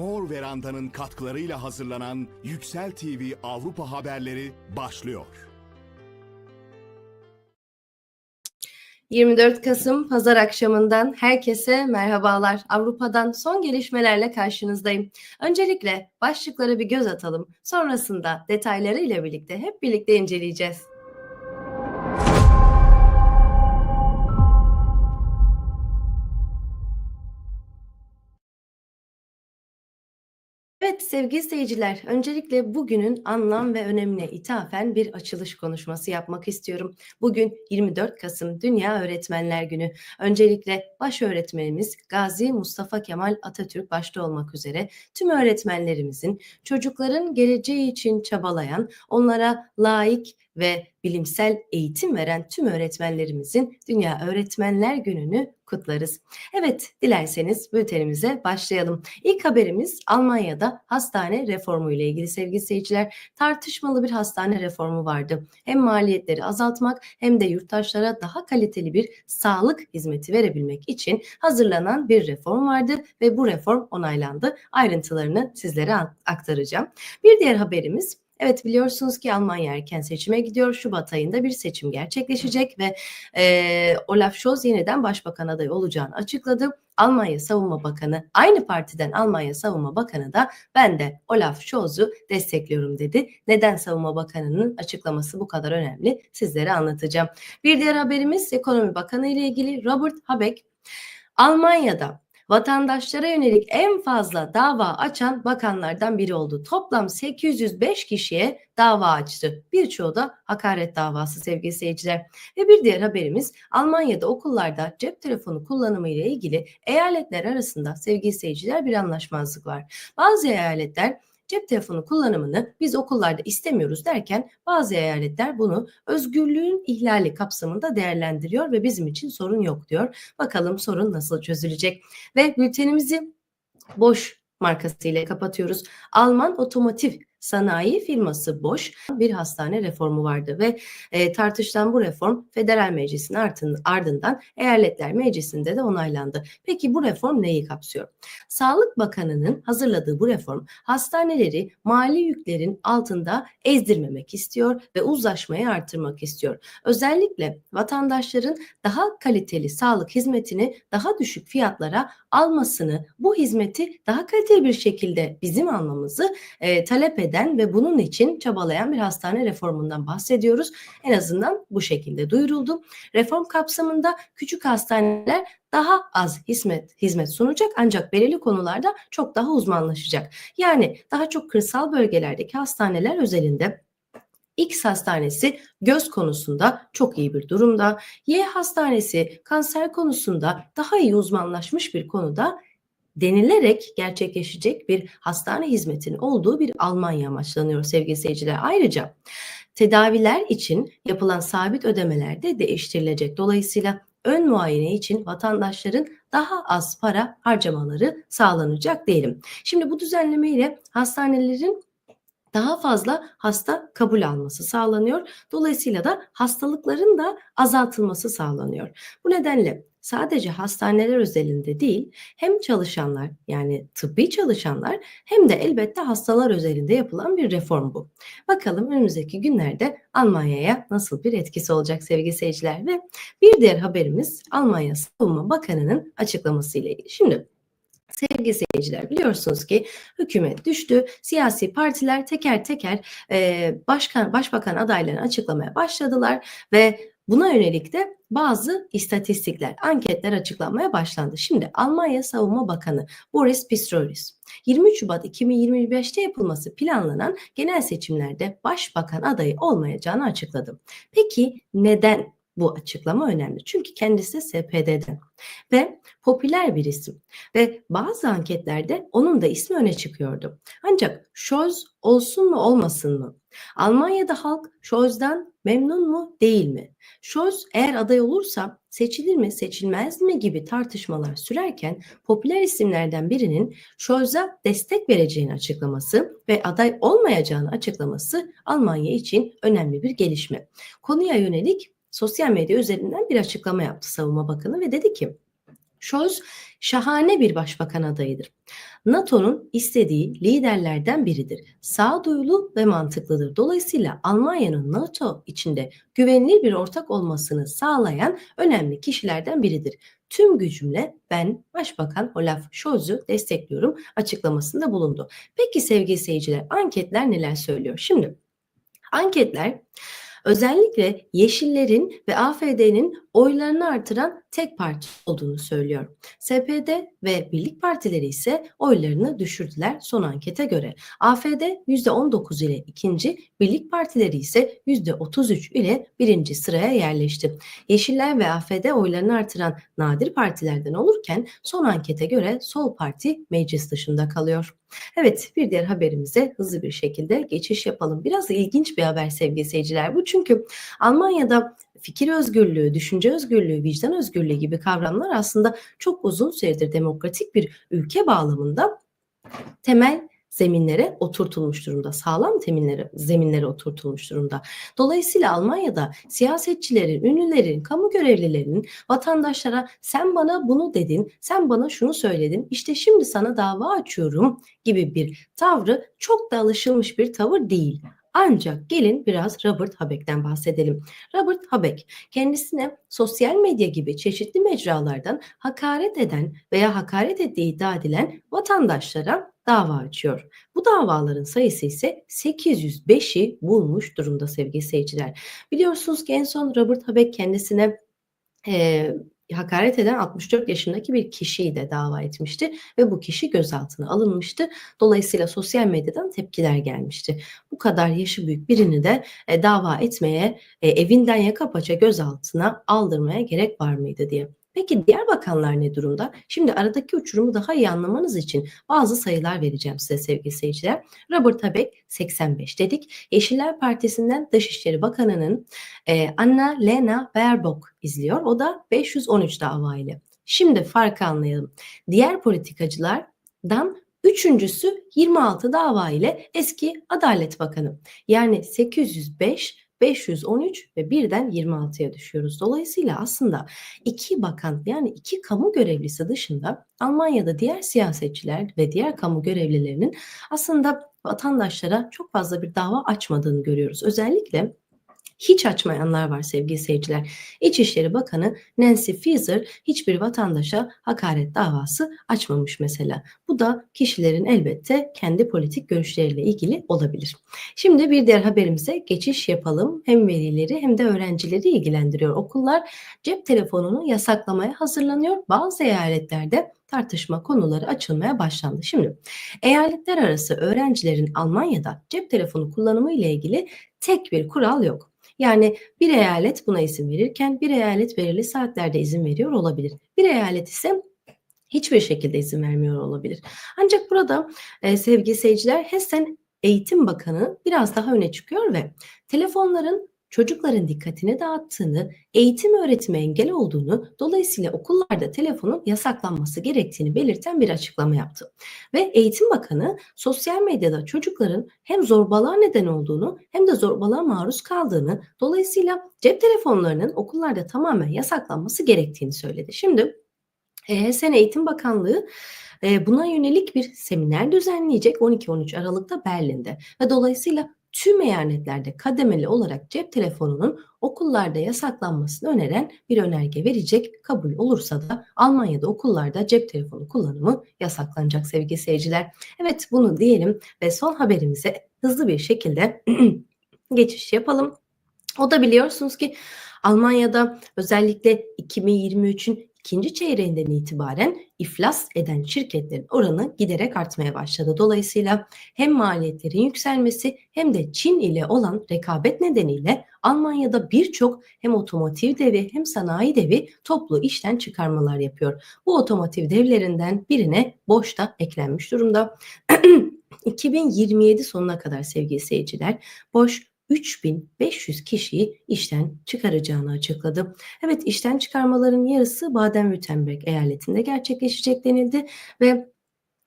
Mor Veranda'nın katkılarıyla hazırlanan Yüksel TV Avrupa haberleri başlıyor. 24 Kasım Pazar akşamından herkese merhabalar. Avrupa'dan son gelişmelerle karşınızdayım. Öncelikle başlıklara bir göz atalım. Sonrasında detayları ile birlikte hep birlikte inceleyeceğiz. Evet sevgili seyirciler, öncelikle bugünün anlam ve önemine ithafen bir açılış konuşması yapmak istiyorum. Bugün 24 Kasım Dünya Öğretmenler Günü. Öncelikle baş öğretmenimiz Gazi Mustafa Kemal Atatürk başta olmak üzere tüm öğretmenlerimizin çocukların geleceği için çabalayan, onlara layık ve bilimsel eğitim veren tüm öğretmenlerimizin Dünya Öğretmenler Günü'nü kutlarız. Evet, dilerseniz bültenimize başlayalım. İlk haberimiz Almanya'da hastane reformu ile ilgili sevgili seyirciler. Tartışmalı bir hastane reformu vardı. Hem maliyetleri azaltmak hem de yurttaşlara daha kaliteli bir sağlık hizmeti verebilmek için hazırlanan bir reform vardı ve bu reform onaylandı. Ayrıntılarını sizlere aktaracağım. Bir diğer haberimiz Evet biliyorsunuz ki Almanya erken seçime gidiyor. Şubat ayında bir seçim gerçekleşecek ve e, Olaf Scholz yeniden başbakan adayı olacağını açıkladı. Almanya Savunma Bakanı aynı partiden Almanya Savunma Bakanı da ben de Olaf Scholz'u destekliyorum dedi. Neden Savunma Bakanı'nın açıklaması bu kadar önemli sizlere anlatacağım. Bir diğer haberimiz Ekonomi Bakanı ile ilgili Robert Habeck Almanya'da vatandaşlara yönelik en fazla dava açan bakanlardan biri oldu. Toplam 805 kişiye dava açtı. Birçoğu da hakaret davası sevgili seyirciler. Ve bir diğer haberimiz Almanya'da okullarda cep telefonu kullanımı ile ilgili eyaletler arasında sevgili seyirciler bir anlaşmazlık var. Bazı eyaletler cep telefonu kullanımını biz okullarda istemiyoruz derken bazı eyaletler bunu özgürlüğün ihlali kapsamında değerlendiriyor ve bizim için sorun yok diyor. Bakalım sorun nasıl çözülecek? Ve bültenimizi boş markasıyla kapatıyoruz. Alman otomotiv sanayi firması Bosch bir hastane reformu vardı ve e, tartışılan bu reform Federal Meclis'in ardından Eyaletler Meclisi'nde de onaylandı. Peki bu reform neyi kapsıyor? Sağlık Bakanı'nın hazırladığı bu reform hastaneleri mali yüklerin altında ezdirmemek istiyor ve uzlaşmayı artırmak istiyor. Özellikle vatandaşların daha kaliteli sağlık hizmetini daha düşük fiyatlara almasını, bu hizmeti daha kaliteli bir şekilde bizim almamızı e, talep eden eden ve bunun için çabalayan bir hastane reformundan bahsediyoruz. En azından bu şekilde duyuruldu. Reform kapsamında küçük hastaneler daha az hizmet hizmet sunacak ancak belirli konularda çok daha uzmanlaşacak. Yani daha çok kırsal bölgelerdeki hastaneler özelinde X hastanesi göz konusunda çok iyi bir durumda. Y hastanesi kanser konusunda daha iyi uzmanlaşmış bir konuda denilerek gerçekleşecek bir hastane hizmetinin olduğu bir Almanya amaçlanıyor sevgili seyirciler. Ayrıca tedaviler için yapılan sabit ödemeler de değiştirilecek. Dolayısıyla ön muayene için vatandaşların daha az para harcamaları sağlanacak diyelim. Şimdi bu düzenleme ile hastanelerin daha fazla hasta kabul alması sağlanıyor. Dolayısıyla da hastalıkların da azaltılması sağlanıyor. Bu nedenle sadece hastaneler özelinde değil hem çalışanlar yani tıbbi çalışanlar hem de elbette hastalar özelinde yapılan bir reform bu. Bakalım önümüzdeki günlerde Almanya'ya nasıl bir etkisi olacak sevgili seyirciler ve bir diğer haberimiz Almanya Savunma Bakanı'nın açıklaması ile ilgili. Şimdi Sevgili seyirciler biliyorsunuz ki hükümet düştü. Siyasi partiler teker teker e, başkan başbakan adaylarını açıklamaya başladılar ve buna yönelik de bazı istatistikler, anketler açıklanmaya başlandı. Şimdi Almanya Savunma Bakanı Boris Pistorius 23 Şubat 2025'te yapılması planlanan genel seçimlerde başbakan adayı olmayacağını açıkladı. Peki neden bu açıklama önemli. Çünkü kendisi de SPD'den ve popüler bir isim ve bazı anketlerde onun da ismi öne çıkıyordu. Ancak Scholz olsun mu olmasın mı? Almanya'da halk Scholz'dan memnun mu değil mi? Scholz eğer aday olursa seçilir mi seçilmez mi gibi tartışmalar sürerken popüler isimlerden birinin Scholz'a destek vereceğini açıklaması ve aday olmayacağını açıklaması Almanya için önemli bir gelişme. Konuya yönelik sosyal medya üzerinden bir açıklama yaptı Savunma Bakanı ve dedi ki Scholz şahane bir başbakan adayıdır. NATO'nun istediği liderlerden biridir. Sağduyulu ve mantıklıdır. Dolayısıyla Almanya'nın NATO içinde güvenilir bir ortak olmasını sağlayan önemli kişilerden biridir. Tüm gücümle ben Başbakan Olaf Scholz'u destekliyorum açıklamasında bulundu. Peki sevgili seyirciler anketler neler söylüyor? Şimdi anketler özellikle Yeşillerin ve AFD'nin oylarını artıran tek parti olduğunu söylüyor. SPD ve Birlik Partileri ise oylarını düşürdüler son ankete göre. AFD %19 ile ikinci, Birlik Partileri ise %33 ile birinci sıraya yerleşti. Yeşiller ve AFD oylarını artıran nadir partilerden olurken son ankete göre Sol Parti meclis dışında kalıyor. Evet bir diğer haberimize hızlı bir şekilde geçiş yapalım. Biraz ilginç bir haber sevgili seyirciler bu çünkü Almanya'da fikir özgürlüğü, düşünce özgürlüğü, vicdan özgürlüğü gibi kavramlar aslında çok uzun süredir demokratik bir ülke bağlamında temel zeminlere oturtulmuş durumda. Sağlam teminlere, zeminlere oturtulmuş durumda. Dolayısıyla Almanya'da siyasetçilerin, ünlülerin, kamu görevlilerinin vatandaşlara sen bana bunu dedin, sen bana şunu söyledin, işte şimdi sana dava açıyorum gibi bir tavrı çok da alışılmış bir tavır değil. Ancak gelin biraz Robert Habeck'ten bahsedelim. Robert Habeck kendisine sosyal medya gibi çeşitli mecralardan hakaret eden veya hakaret ettiği iddia edilen vatandaşlara dava açıyor. Bu davaların sayısı ise 805'i bulmuş durumda sevgili seyirciler. Biliyorsunuz ki en son Robert Habeck kendisine e, hakaret eden 64 yaşındaki bir kişiyi de dava etmişti ve bu kişi gözaltına alınmıştı. Dolayısıyla sosyal medyadan tepkiler gelmişti. Bu kadar yaşı büyük birini de e, dava etmeye, e, evinden yaka paça gözaltına aldırmaya gerek var mıydı diye. Peki diğer bakanlar ne durumda? Şimdi aradaki uçurumu daha iyi anlamanız için bazı sayılar vereceğim size sevgili seyirciler. Robert Habeck 85 dedik. Yeşiller Partisi'nden Dışişleri Bakanı'nın e, Anna Lena Baerbock izliyor. O da 513 dava ile. Şimdi farkı anlayalım. Diğer politikacılardan üçüncüsü 26 dava ile eski Adalet Bakanı. Yani 805 513 ve birden 26'ya düşüyoruz. Dolayısıyla aslında iki bakan yani iki kamu görevlisi dışında Almanya'da diğer siyasetçiler ve diğer kamu görevlilerinin aslında vatandaşlara çok fazla bir dava açmadığını görüyoruz. Özellikle hiç açmayanlar var sevgili seyirciler. İçişleri Bakanı Nancy Faeser hiçbir vatandaşa hakaret davası açmamış mesela. Bu da kişilerin elbette kendi politik görüşleriyle ilgili olabilir. Şimdi bir diğer haberimize geçiş yapalım. Hem velileri hem de öğrencileri ilgilendiriyor. Okullar cep telefonunu yasaklamaya hazırlanıyor. Bazı eyaletlerde tartışma konuları açılmaya başlandı. Şimdi eyaletler arası öğrencilerin Almanya'da cep telefonu kullanımı ile ilgili tek bir kural yok. Yani bir eyalet buna izin verirken bir eyalet belirli saatlerde izin veriyor olabilir. Bir eyalet ise hiçbir şekilde izin vermiyor olabilir. Ancak burada e, sevgili seyirciler Hessen Eğitim Bakanı biraz daha öne çıkıyor ve telefonların çocukların dikkatini dağıttığını, eğitim öğretime engel olduğunu, dolayısıyla okullarda telefonun yasaklanması gerektiğini belirten bir açıklama yaptı. Ve Eğitim Bakanı sosyal medyada çocukların hem zorbalığa neden olduğunu hem de zorbalığa maruz kaldığını, dolayısıyla cep telefonlarının okullarda tamamen yasaklanması gerektiğini söyledi. Şimdi e, Sen Eğitim Bakanlığı e, buna yönelik bir seminer düzenleyecek 12-13 Aralık'ta Berlin'de ve dolayısıyla tüm eyaletlerde kademeli olarak cep telefonunun okullarda yasaklanmasını öneren bir önerge verecek. Kabul olursa da Almanya'da okullarda cep telefonu kullanımı yasaklanacak sevgili seyirciler. Evet bunu diyelim ve son haberimize hızlı bir şekilde geçiş yapalım. O da biliyorsunuz ki Almanya'da özellikle 2023'ün ikinci çeyreğinden itibaren iflas eden şirketlerin oranı giderek artmaya başladı. Dolayısıyla hem maliyetlerin yükselmesi hem de Çin ile olan rekabet nedeniyle Almanya'da birçok hem otomotiv devi hem sanayi devi toplu işten çıkarmalar yapıyor. Bu otomotiv devlerinden birine boş da eklenmiş durumda. 2027 sonuna kadar sevgili seyirciler boş 3500 kişiyi işten çıkaracağını açıkladı. Evet işten çıkarmaların yarısı Baden-Württemberg eyaletinde gerçekleşecek denildi ve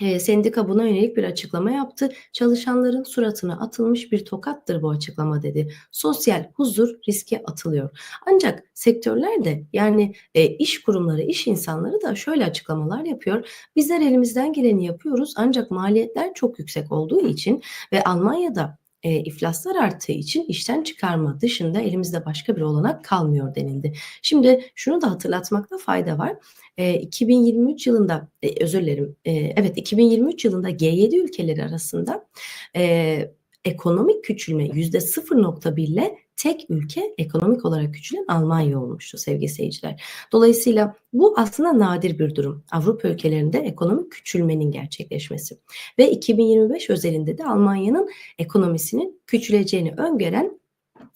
e, sendika buna yönelik bir açıklama yaptı. Çalışanların suratına atılmış bir tokattır bu açıklama dedi. Sosyal huzur riske atılıyor. Ancak sektörler de yani e, iş kurumları, iş insanları da şöyle açıklamalar yapıyor. Bizler elimizden geleni yapıyoruz ancak maliyetler çok yüksek olduğu için ve Almanya'da e, iflaslar arttığı için işten çıkarma dışında elimizde başka bir olanak kalmıyor denildi. Şimdi şunu da hatırlatmakta fayda var. E, 2023 yılında e, özür dilerim. E, evet 2023 yılında G7 ülkeleri arasında e, ekonomik küçülme %0.1 ile tek ülke ekonomik olarak küçülen Almanya olmuştu sevgili seyirciler. Dolayısıyla bu aslında nadir bir durum. Avrupa ülkelerinde ekonomik küçülmenin gerçekleşmesi ve 2025 özelinde de Almanya'nın ekonomisinin küçüleceğini öngören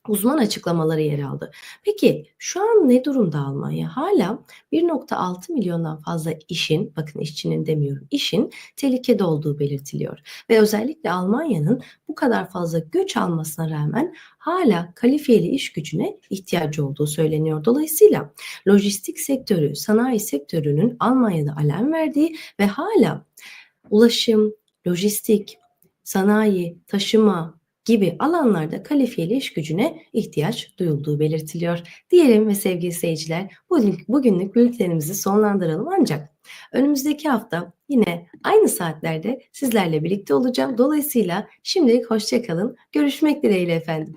uzman açıklamaları yer aldı. Peki şu an ne durumda Almanya? Hala 1.6 milyondan fazla işin, bakın işçinin demiyorum, işin tehlikede olduğu belirtiliyor. Ve özellikle Almanya'nın bu kadar fazla göç almasına rağmen hala kalifiyeli iş gücüne ihtiyacı olduğu söyleniyor. Dolayısıyla lojistik sektörü, sanayi sektörünün Almanya'da alarm verdiği ve hala ulaşım, lojistik, sanayi, taşıma gibi alanlarda kalifiyeli iş gücüne ihtiyaç duyulduğu belirtiliyor. Diyelim ve sevgili seyirciler bugün, bugünlük bültenimizi sonlandıralım ancak önümüzdeki hafta yine aynı saatlerde sizlerle birlikte olacağım. Dolayısıyla şimdilik hoşçakalın. Görüşmek dileğiyle efendim.